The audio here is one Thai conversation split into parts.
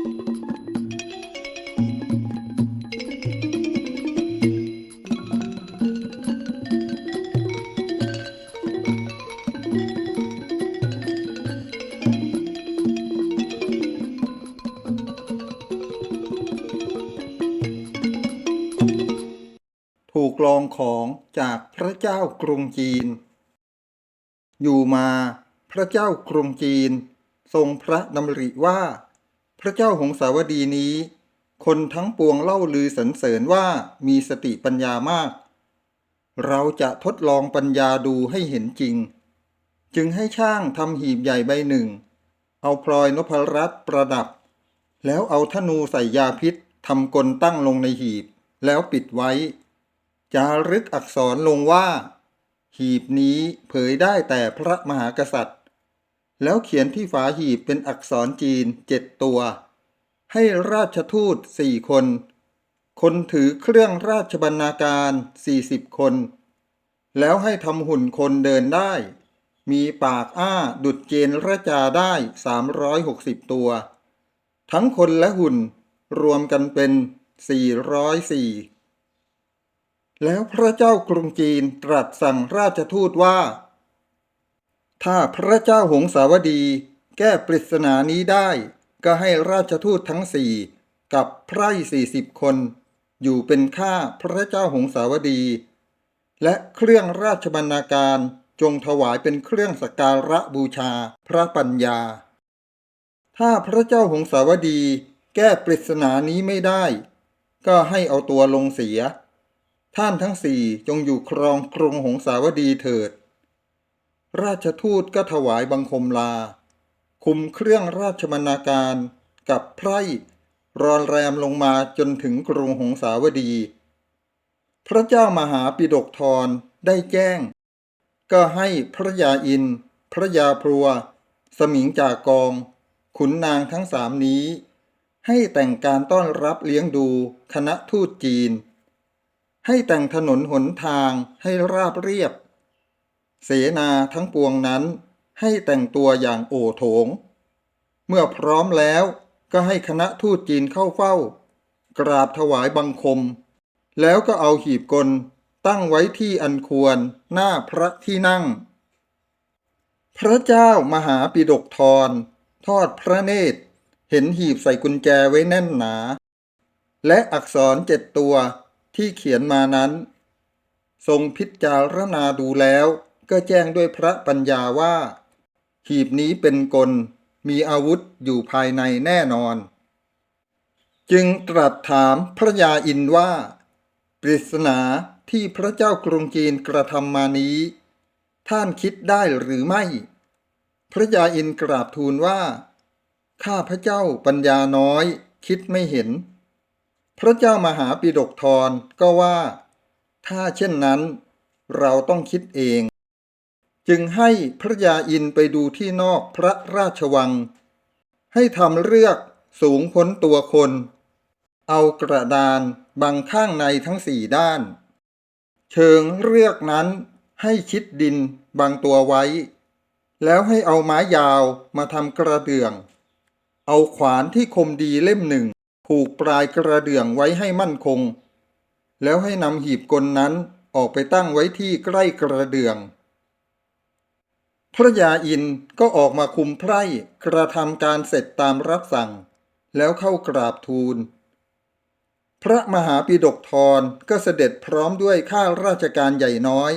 ถูกลองของจากพระเจ้ากรุงจีน อยู่มาพระเจ้ากรุงจีน ทรงพระดำริว่า พระเจ้าหงสาวดีนี้ คนทั้งปวงเล่าลือสรรเสริญว่ามีสติปัญญามาก เราจะทดลองปัญญาดูให้เห็นจริง จึงให้ช่างทำหีบใหญ่ใบหนึ่ง เอาพลอยนพรัตประดับ แล้วเอาธนูใส่ยาพิษทำกลตั้งลงในหีบ แล้วปิดไว้ จารึกอักษรลงว่า หีบนี้เผยได้แต่พระมหากษัตริย์ แล้วเขียนที่ฝาหีบเป็นอักษรจีนเจ็ดตัว ให้ราชทูตสี่คน คนถือเครื่องราชบรรณาการสี่สิบคน แล้วให้ทำหุ่นคนเดินได้ มีปากอ้าดุดเจนระจาได้สามร้อยหกสิบตัว ทั้งคนและหุ่นรวมกันเป็นสี่ร้อยสี่แล้วพระเจ้ากรุงจีนตรัสสั่งราชทูตว่า ถ้าพระเจ้าหงสาวดี แก้ปริศนานี้ได้ ก็ให้ราชทูตทั้งสี่กับไพร่สี่สิบคน อยู่เป็นข้าพระเจ้าหงสาวดี และเครื่องราชบรรณาการจงถวายเป็นเครื่องสักการะบูชาพระปัญญา ถ้าพระเจ้าหงสาวดี แก้ปริศนานี้ไม่ได้ ก็ให้เอาตัวลงเสีย ท่านทั้งสี่จงอยู่ครองกรุงหงสาวดีเถิด ราชทูตก็ถวายบังคมลา คุมเครื่องราชบรรณาการกับไพร่รอนแรมลงมาจนถึงกรุงหงสาวดี พระเจ้ามหาปิดกทรได้แจ้ง ก็ให้พระยาอิน พระยาพรัว สมิงจากกอง ขุนนางทั้งสามนี้ ให้แต่งการต้อนรับเลี้ยงดูคณะทูตจีน ให้แต่งถนนหนทางให้ราบเรียบ เสนาทั้งปวงนั้น ให้แต่งตัวอย่างโอโถง เมื่อพร้อมแล้วก็ให้คณะทูตจีนเข้าเฝ้า กราบถวายบังคม แล้วก็เอาหีบกลตั้งไว้ที่อันควรหน้าพระที่นั่ง พระเจ้ามหาปิดกทร ทอดพระเนตร เห็นหีบใส่กุญแจไว้แน่นหนา และอักษรเจ็ดตัวที่เขียนมานั้น ทรงพิจารณาดูแล้ว ก็แจ้งด้วยพระปัญญาว่า หีบนี้เป็นกลมีอาวุธอยู่ภายในแน่นอน จึงตรัสถามพระยาอินว่า ปริศนาที่พระเจ้ากรุงจีนกระทำมานี้ ท่านคิดได้หรือไม่ พระยาอินกราบทูลว่า ข้าพระเจ้าปัญญาน้อยคิดไม่เห็น พระเจ้ามหาปิดกทรก็ว่า ถ้าเช่นนั้น เราต้องคิดเอง จึงให้พระยาอินไปดูที่นอกพระราชวัง ให้ทำเรือกสูงพ้นตัวคน เอากระดานบังข้างในทั้งสี่ด้าน เชิงเรือกนั้นให้ชิดดินบังตัวไว้ แล้วให้เอาไม้ยาวมาทำกระเดื่อง เอาขวานที่คมดีเล่มหนึ่งผูกปลายกระเดื่องไว้ให้มั่นคง แล้วให้นำหีบกลนั้นออกไปตั้งไว้ที่ใกล้กระเดื่อง พระยาอินก็ออกมาคุมไพร่กระทำการเสร็จตามรับสั่ง แล้วเข้ากราบทูล พระมหาปิดกทรก็เสด็จพร้อมด้วยข้าราชการใหญ่น้อย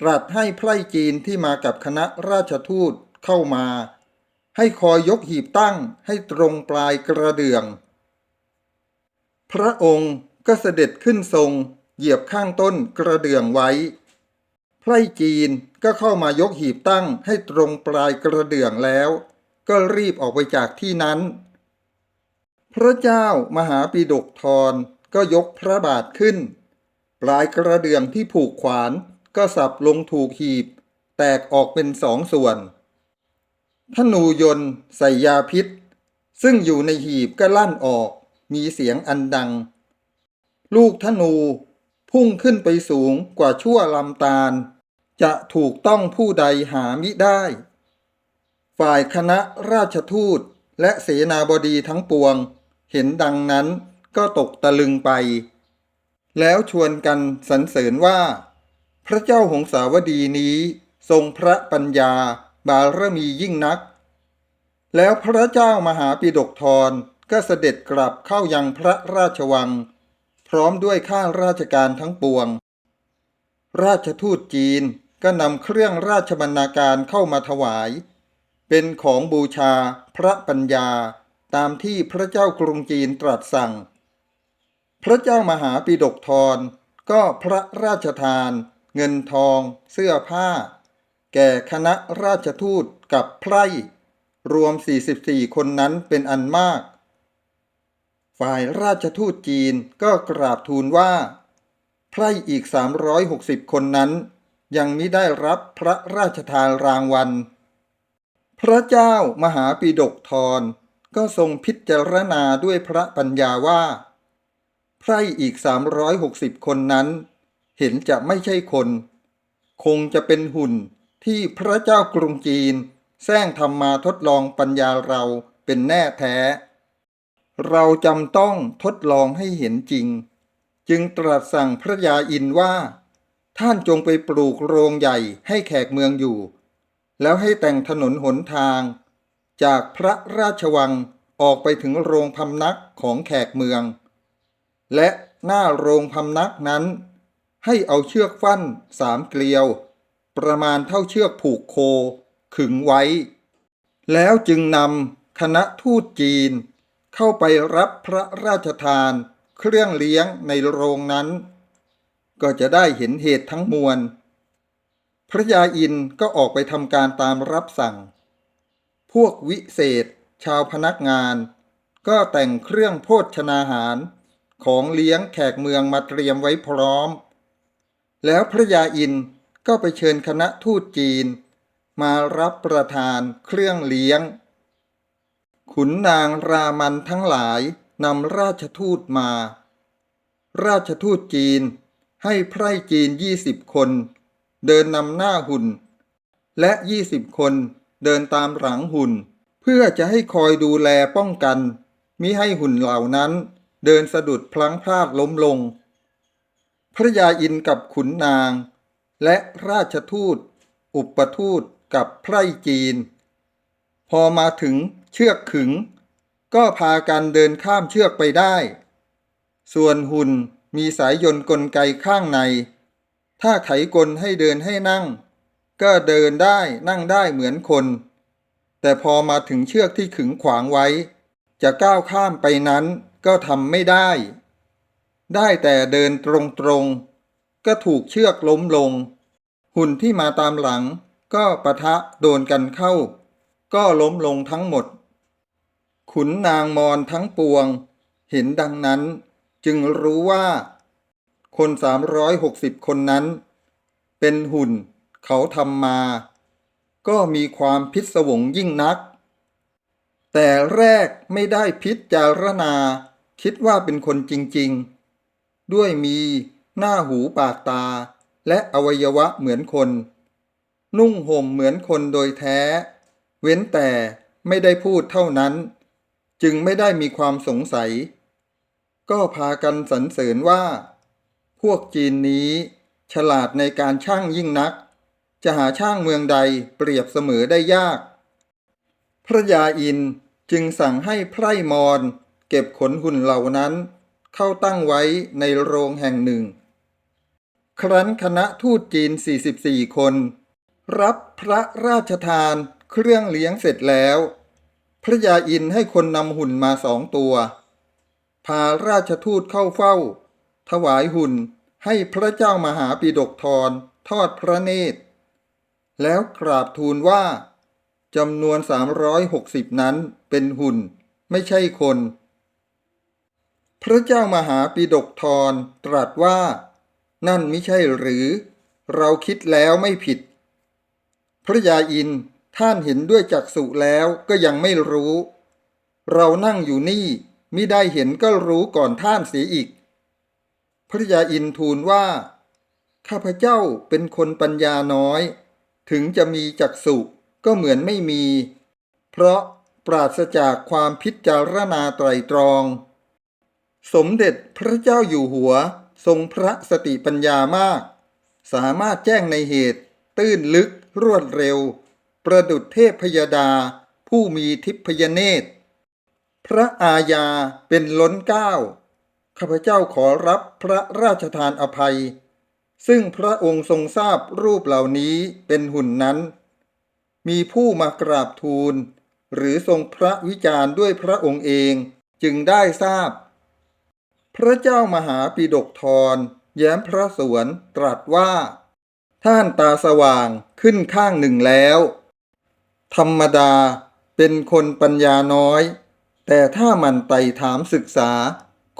ตรัสให้ไพร่จีนที่มากับคณะราชทูตเข้ามา ให้คอยยกหีบตั้งให้ตรงปลายกระเดื่อง พระองค์ก็เสด็จขึ้นทรงเหยียบข้างต้นกระเดื่องไว้ ไพร่จีนก็เข้ามายกหีบตั้งให้ตรงปลายกระเดื่องแล้ว ก็รีบออกไปจากที่นั้น พระเจ้ามหาปิดกทรก็ยกพระบาทขึ้น ปลายกระเดื่องที่ผูกขวานก็สับลงถูกหีบ แตกออกเป็นสองส่วนธนูยนต์ใส่ยาพิษ ซึ่งอยู่ในหีบก็ลั่นออก มีเสียงอันดัง ลูกธนูพุ่งขึ้นไปสูงกว่าชั่วลำตาล จะถูกต้องผู้ใดหามิได้ ฝ่ายคณะราชทูตและเสนาบดีทั้งปวง เห็นดังนั้นก็ตกตะลึงไป แล้วชวนกันสรรเสริญว่า พระเจ้าหงสาวดีนี้ทรงพระปัญญาบารมียิ่งนัก แล้วพระเจ้ามหาปิฎกธรก็เสด็จกลับเข้ายังพระราชวัง พร้อมด้วยข้าราชการทั้งปวง ราชทูตจีน ก็นำเครื่องราชบรรณาการเข้ามาถวาย เป็นของบูชาพระปัญญาตามที่พระเจ้ากรุงจีนตรัสสั่ง พระเจ้ามหาปิฎกธรก็พระราชทาน เงินทอง เสื้อผ้า แก่คณะราชทูตกับไพร่ รวม 44 คนนั้นเป็นอันมาก ฝ่ายราชทูตจีนก็กราบทูลว่า ไพร่อีก 360 คนนั้น ยังมิได้รับพระราชทานรางวัล พระเจ้ามหาปิฎกธรก็ทรงพิจารณาด้วยพระปัญญาว่าไพร่อีก 360 คนนั้น เห็นจะไม่ใช่คน คงจะเป็นหุ่นที่พระเจ้ากรุงจีนแซงทำมาทดลองปัญญาเราเป็นแน่แท้ เราจำต้องทดลองให้เห็นจริง จึงตรัสสั่งพระยาอินว่า ท่านจงไปปลูกโรงใหญ่ให้แขกเมืองอยู่ แล้วให้แต่งถนนหนทาง จากพระราชวังออกไปถึงโรงพำนักของแขกเมือง และหน้าโรงพำนักนั้น ให้เอาเชือกฟั่นสามเกลียว ประมาณเท่าเชือกผูกโค ขึงไว้ แล้วจึงนำคณะทูตจีน เข้าไปรับพระราชทาน เครื่องเลี้ยงในโรงนั้น ก็จะได้เห็นเหตุทั้งมวล พระยาอินก็ออกไปทำการตามรับสั่ง พวกวิเศษ ชาวพนักงาน ก็แต่งเครื่องโภชนาหาร ของเลี้ยงแขกเมืองมาเตรียมไว้พร้อม แล้วพระยาอินก็ไปเชิญคณะทูตจีน มารับประทานเครื่องเลี้ยง ขุนนางรามันทั้งหลายนำราชทูตมา ราชทูตจีน ให้ไพร่จีนยี่สิบคน เดินนำหน้าหุ่น และยี่สิบคนเดินตามหลังหุ่น เพื่อจะให้คอยดูแลป้องกัน มิให้หุ่นเหล่านั้น เดินสะดุดพลั้งพลาดล้มลง พระยาอินกับขุนนาง และราชทูต อุปทูตกับไพร่จีน พอมาถึงเชือกขึง ก็พากันเดินข้ามเชือกไปได้ ส่วนหุ่น มีสายยนต์กลไกข้างใน ถ้าไขกลให้เดินให้นั่ง ก็เดินได้นั่งได้เหมือนคน แต่พอมาถึงเชือกที่ขึงขวางไว้ จะก้าวข้ามไปนั้นก็ทำไม่ได้ ได้แต่เดินตรงๆ ก็ถูกเชือกล้มลง หุ่นที่มาตามหลังก็ปะทะโดนกันเข้า ก็ล้มลงทั้งหมด ขุนนางมอนทั้งปวง เห็นดังนั้น จึงรู้ว่าคนสามร้อยหกสิบคนนั้น เป็นหุ่นเขาทำมา ก็มีความพิศวงยิ่งนัก แต่แรกไม่ได้พิจารณา คิดว่าเป็นคนจริงๆ ด้วยมีหน้าหูปากตา และอวัยวะเหมือนคน นุ่งห่มเหมือนคนโดยแท้ เว้นแต่ไม่ได้พูดเท่านั้น จึงไม่ได้มีความสงสัย ก็พากันสรรเสริญว่า พวกจีนนี้ ฉลาดในการช่างยิ่งนัก จะหาช่างเมืองใดเปรียบเสมอได้ยาก พระยาอินจึงสั่งให้ไพร่มอนเก็บขนหุ่นเหล่านั้นเข้าตั้งไว้ในโรงแห่งหนึ่ง ครั้นคณะทูตจีน 44 คน รับพระราชทานเครื่องเลี้ยงเสร็จแล้ว พระยาอินให้คนนำหุ่นมาสองตัว พาราชทูตเข้าเฝ้า ถวายหุ่นให้พระเจ้ามหาปิฎกธรทอดพระเนตร แล้วกราบทูลว่าจำนวน 360 นั้นเป็นหุ่นไม่ใช่คน พระเจ้ามหาปิฎกธรตรัสว่า นั่นไม่ใช่หรือ เราคิดแล้วไม่ผิด พระยาอินท่านเห็นด้วยจักษุแล้วก็ยังไม่รู้ เรานั่งอยู่นี่ มิได้เห็นก็รู้ก่อนท่านเสียอีก พระยาอินทูลว่า ข้าพเจ้าเป็นคนปัญญาน้อย ถึงจะมีจักษุก็เหมือนไม่มี เพราะปราศจากความพิจารณาไตรตรอง สมเด็จพระเจ้าอยู่หัวทรงพระสติปัญญามาก สามารถแจ้งในเหตุ ตื้นลึกรวดเร็ว ประดุจเทพพยดา ผู้มีทิพยเนตร พระอาญาเป็นล้นเก้าข้าพเจ้าขอรับพระราชทานอภัย ซึ่งพระองค์ทรงทราบรูปเหล่านี้เป็นหุ่นนั้น มีผู้มากราบทูล หรือทรงพระวิจารณ์ด้วยพระองค์เองจึงได้ทราบ พระเจ้ามหาปิดกทรแย้มพระสวนตรัสว่า ท่านตาสว่างขึ้นข้างหนึ่งแล้ว ธรรมดาเป็นคนปัญญาน้อย แต่ถ้ามันไต่ถามศึกษา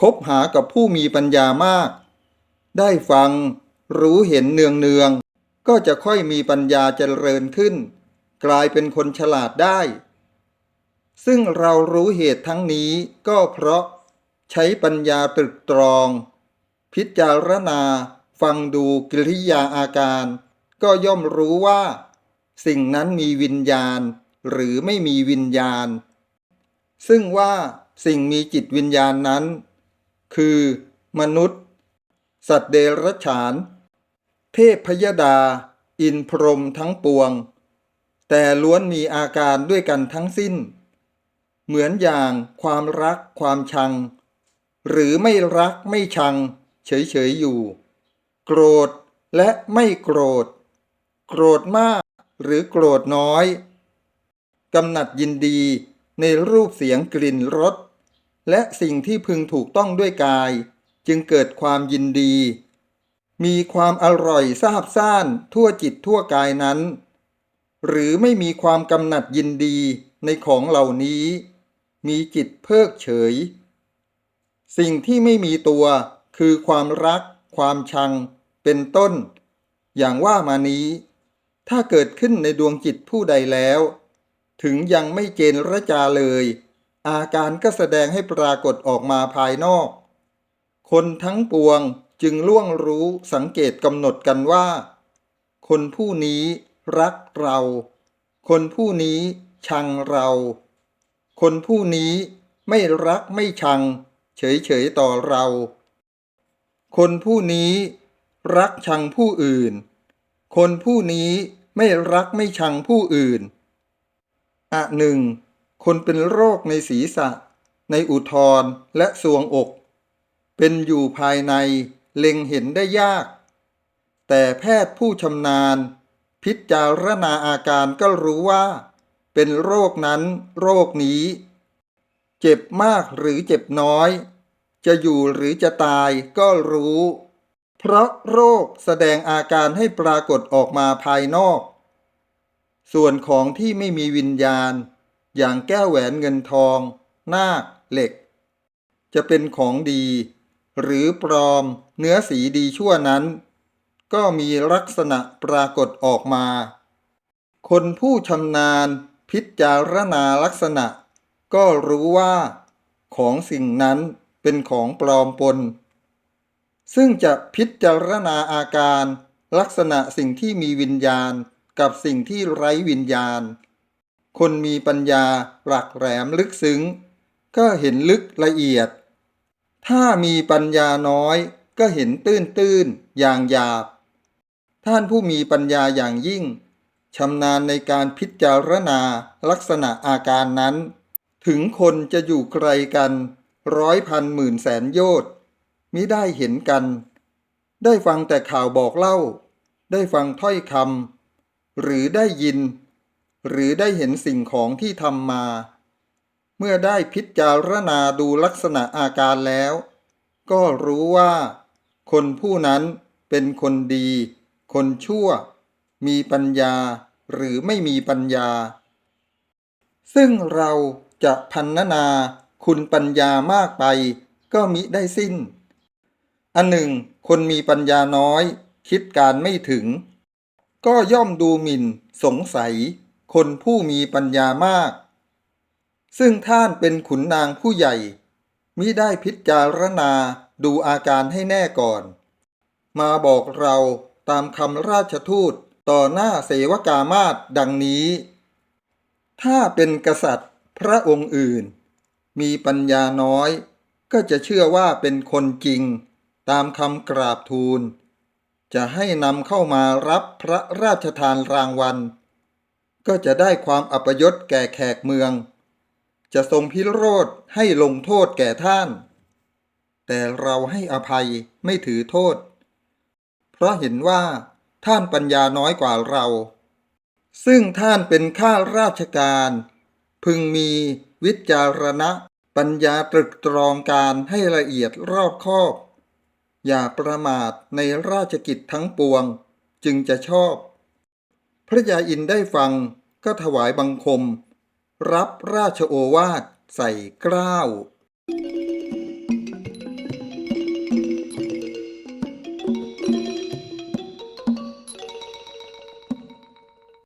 คบหากับผู้มีปัญญามาก ได้ฟัง รู้เห็นเนืองเนืองๆก็จะค่อยมีปัญญาเจริญขึ้น กลายเป็นคนฉลาดได้ ซึ่งเรารู้เหตุทั้งนี้ก็เพราะใช้ปัญญาตรึกตรอง พิจารณา ฟังดูกิริยาอาการ ก็ย่อมรู้ว่า สิ่งนั้นมีวิญญาณ หรือไม่มีวิญญาณ ซึ่งว่าสิ่งมีจิตวิญญาณนั้น คือ มนุษย์ สัตว์เดรัจฉาน เทพพยดา อินพรหมทั้งปวง แต่ล้วนมีอาการด้วยกันทั้งสิ้น เหมือนอย่างความรักความชัง หรือไม่รักไม่ชัง เฉยๆอยู่ โกรธและไม่โกรธ โกรธมากหรือโกรธน้อย กำหนัดยินดี ในรูปเสียงกลิ่นรสและสิ่งที่พึงถูกต้องด้วยกาย จึงเกิดความยินดี มีความอร่อยซาบซ่านทั่วจิตทั่วกายนั้น หรือไม่มีความกำหนัดยินดีในของเหล่านี้ มีจิตเพิกเฉย สิ่งที่ไม่มีตัวคือความรัก ความชัง เป็นต้น อย่างว่ามานี้ ถ้าเกิดขึ้นในดวงจิตผู้ใดแล้ว ถึงยังไม่เจนระจาเลย อาการก็แสดงให้ปรากฏออกมาภายนอก คนทั้งปวงจึงล่วงรู้สังเกตกำหนดกันว่า คนผู้นี้รักเรา คนผู้นี้ชังเรา คนผู้นี้ไม่รักไม่ชัง เฉยๆต่อเรา คนผู้นี้รักชังผู้อื่น คนผู้นี้ไม่รักไม่ชังผู้อื่น อะหนึ่งคนเป็นโรคในศีรษะ ในอุทธรและสวงอก เป็นอยู่ภายในเล็งเห็นได้ยาก แต่แพทย์ผู้ชำนาญ พิจารณาอาการก็รู้ว่า เป็นโรคนั้นโรคนี้ เจ็บมากหรือเจ็บน้อย จะอยู่หรือจะตายก็รู้ เพราะโรคแสดงอาการให้ปรากฏออกมาภายนอก ส่วนของที่ไม่มีวิญญาณ อย่างแก้วแหวนเงินทอง นาคเหล็ก จะเป็นของดี หรือปลอมเนื้อสีดีชั่วนั้น ก็มีลักษณะปรากฏออกมา คนผู้ชำนาญพิจารณาลักษณะ ก็รู้ว่า ของสิ่งนั้นเป็นของปลอมปน ซึ่งจะพิจารณาอาการลักษณะสิ่งที่มีวิญญาณ กับสิ่งที่ไร้วิญญาณ คนมีปัญญาหลักแหลมลึกซึ้ง ก็เห็นลึกละเอียด ถ้ามีปัญญาน้อยก็เห็นตื้นตื้นอย่างหยาบ ท่านผู้มีปัญญาอย่างยิ่งชำนาญในการพิจารณาลักษณะอาการนั้น ถึงคนจะอยู่ไกลกันร้อยพันหมื่นแสนโยชน์มิได้เห็นกัน ได้ฟังแต่ข่าวบอกเล่า ได้ฟังถ้อยคำ หรือได้ยิน หรือได้เห็นสิ่งของที่ทำมา เมื่อได้พิจารณาดูลักษณะอาการแล้ว ก็รู้ว่า คนผู้นั้นเป็นคนดี คนชั่ว มีปัญญาหรือไม่มีปัญญา ซึ่งเราจะพันนาคุณปัญญามากไป ก็มิได้สิ้น อันหนึ่ง คนมีปัญญาน้อย คิดการไม่ถึง ก็ย่อมดูหมิ่น สงสัย คนผู้มีปัญญามาก ซึ่งท่านเป็นขุนนางผู้ใหญ่ มิได้พิจารณาดูอาการให้แน่ก่อน มาบอกเราตามคำราชทูตต่อหน้าเสวกามาศดังนี้ ถ้าเป็นกษัตริย์พระองค์อื่น มีปัญญาน้อย ก็จะเชื่อว่าเป็นคนจริง ตามคำกราบทูล จะให้นำเข้ามารับพระราชทานรางวัล ก็จะได้ความอัปยศแก่แขกเมือง จะทรงพิโรธให้ลงโทษแก่ท่าน แต่เราให้อภัยไม่ถือโทษ เพราะเห็นว่าท่านปัญญาน้อยกว่าเรา ซึ่งท่านเป็นข้าราชการ พึงมีวิจารณะปัญญาตรึกตรองการให้ละเอียดรอบคอบ อย่าประมาทในราชกิจทั้งปวง จึงจะชอบ พระยาอินได้ฟังก็ถวายบังคม รับราชโอวาทใส่เกล้าว